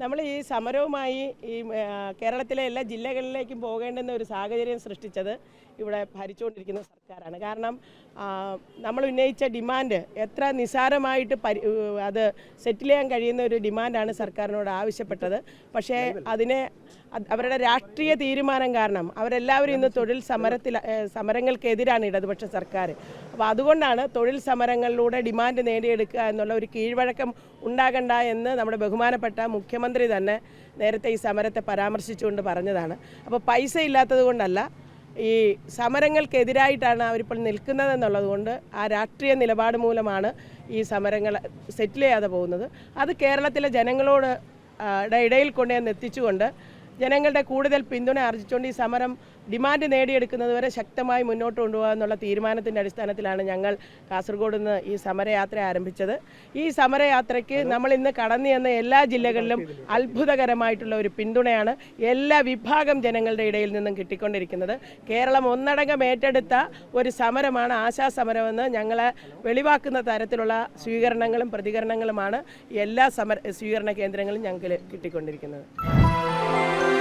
നമ്മൾ ഈ സമരവുമായി ഈ കേരളത്തിലെ എല്ലാ ജില്ലകളിലേക്കും പോകേണ്ടുന്ന ഒരു സാഹചര്യം സൃഷ്ടിച്ചത് ഇവിടെ ഭരിച്ചുകൊണ്ടിരിക്കുന്ന സർക്കാരാണ്. കാരണം നമ്മൾ ഉന്നയിച്ച ഡിമാൻഡ് എത്ര നിസാരമായിട്ട് പരി അത് സെറ്റിൽ ചെയ്യാൻ കഴിയുന്ന ഒരു ഡിമാൻഡാണ് സർക്കാരിനോട് ആവശ്യപ്പെട്ടത്. പക്ഷേ അതിനെ അവരുടെ രാഷ്ട്രീയ തീരുമാനം കാരണം അവരെല്ലാവരും ഇന്ന് തൊഴിൽ സമരത്തിൽ സമരങ്ങൾക്കെതിരാണ് ഇടതുപക്ഷ സർക്കാർ അപ്പോൾ അതുകൊണ്ടാണ് തൊഴിൽ സമരങ്ങളിലൂടെ ഡിമാൻഡ് നേടിയെടുക്കുക എന്നുള്ള ഒരു കീഴ്വഴക്കം ഉണ്ടാകണ്ട എന്ന് നമ്മുടെ ബഹുമാനപ്പെട്ട മുഖ്യമന്ത്രി തന്നെ നേരത്തെ ഈ സമരത്തെ പരാമർശിച്ചുകൊണ്ട് പറഞ്ഞതാണ്. അപ്പോൾ പൈസ ഇല്ലാത്തത് കൊണ്ടല്ല ഈ സമരങ്ങൾക്കെതിരായിട്ടാണ് അവരിപ്പോൾ നിൽക്കുന്നതെന്നുള്ളത് കൊണ്ട് ആ രാഷ്ട്രീയ നിലപാട് മൂലമാണ് ഈ സമരങ്ങൾ സെറ്റിൽ ചെയ്യാതെ പോകുന്നത്. അത് കേരളത്തിലെ ജനങ്ങളോട് ഇടയിൽ കൊണ്ടുവന്ന് എത്തിച്ചുകൊണ്ട് ജനങ്ങളുടെ കൂടുതൽ പിന്തുണ ആർജിച്ചുകൊണ്ട് ഈ സമരം ഡിമാൻഡ് നേടിയെടുക്കുന്നത് വരെ ശക്തമായി മുന്നോട്ട് കൊണ്ടുപോകുക എന്നുള്ള തീരുമാനത്തിന്റെ അടിസ്ഥാനത്തിലാണ് ഞങ്ങൾ കാസർഗോഡ് നിന്ന് ഈ സമരയാത്ര ആരംഭിച്ചത്. ഈ സമരയാത്രയ്ക്ക് നമ്മൾ ഇന്ന് കടന്നു ചെന്ന എല്ലാ ജില്ലകളിലും അത്ഭുതകരമായിട്ടുള്ള ഒരു പിന്തുണയാണ് എല്ലാ വിഭാഗം ജനങ്ങളുടെ ഇടയിൽ നിന്നും കിട്ടിക്കൊണ്ടിരിക്കുന്നത്. കേരളം ഒന്നടങ്കം ഏറ്റെടുത്ത ഒരു സമരമാണ് ആശാ സമരമെന്ന് ഞങ്ങളെ വെളിവാക്കുന്ന തരത്തിലുള്ള സ്വീകരണങ്ങളും പ്രതികരണങ്ങളുമാണ് എല്ലാ സമര സ്വീകരണ കേന്ദ്രങ്ങളും ഞങ്ങൾക്ക് കിട്ടിക്കൊണ്ടിരിക്കുന്നത്. Thank you.